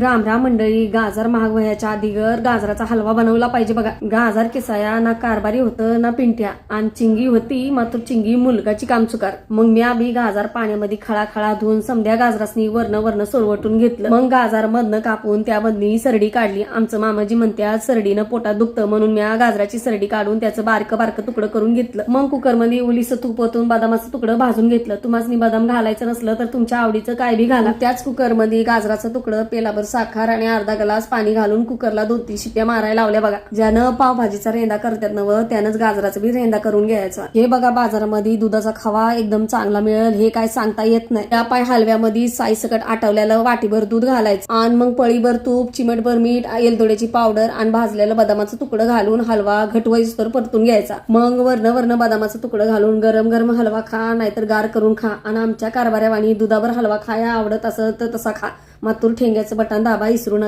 राम राम मंडळी गाजर महाग वयाच्या आधीगर गाजराचा हलवा बनवला पाहिजे बघा. गाजर किसाया ना कारभारी होतं ना पिंट्या. आणि चिंगी होती मात्र चिंगी मुलगाची कामचुकार. मग मी आम्ही गाजर पाण्यामध्ये खळा खळा धुवून समध्या गाजरासनी वरण वरण सोलवटून घेतलं. मग गाजर मधनं कापून त्यामधनी सरडी काढली. आमचं मामाजी म्हणत्या सरडीनं पोटात दुखतं म्हणून मी गाजराची सरडी काढून त्याचं बारकं बारकं तुकडं करून घेतलं. मग कुकरमध्ये ओलीचं तूप ओतून बदामाचं तुकडं भाजून घेतलं. तुम्हाला बदाम घालायचं नसलं तर तुमच्या आवडीचं काय बी घाला. त्याच कुकरमध्ये गाजराचं तुकडं पेला साखर आणि अर्धा ग्लास पाणी घालून कुकरला दोन तीन शिट्ट्या मारायला लावल्या बघा. ज्यानं पावभाजीचा रेंदा करतात नव त्यानंच गाजराचा बी रेंदा करून घ्यायचा. हे बघा बाजारामध्ये दुधाचा खवा एकदम चांगला मिळेल हे काय सांगता येत नाही. त्या पाय हलव्यामध्ये साई सकट आटवलेलं वाटीभर दूध घालायचं. आणि मग पळीभर तूप चिमटभर मीठ एलदोड्याची पावडर आणि भाजलेलं बदामाचं तुकडं घालून हलवा घटवाईस तर परतून घ्यायचा. मग वर्ण वर्ण बदामाचं तुकडं घालून गरम गरम हलवा खा नाहीतर गार करून खा. आणि आमच्या कारभाऱ्यावाणी दुधावर हलवा खाया आवडत असं तर तसा खा. मातूर ठेंग्याचं बटन दाबा इसरू नका.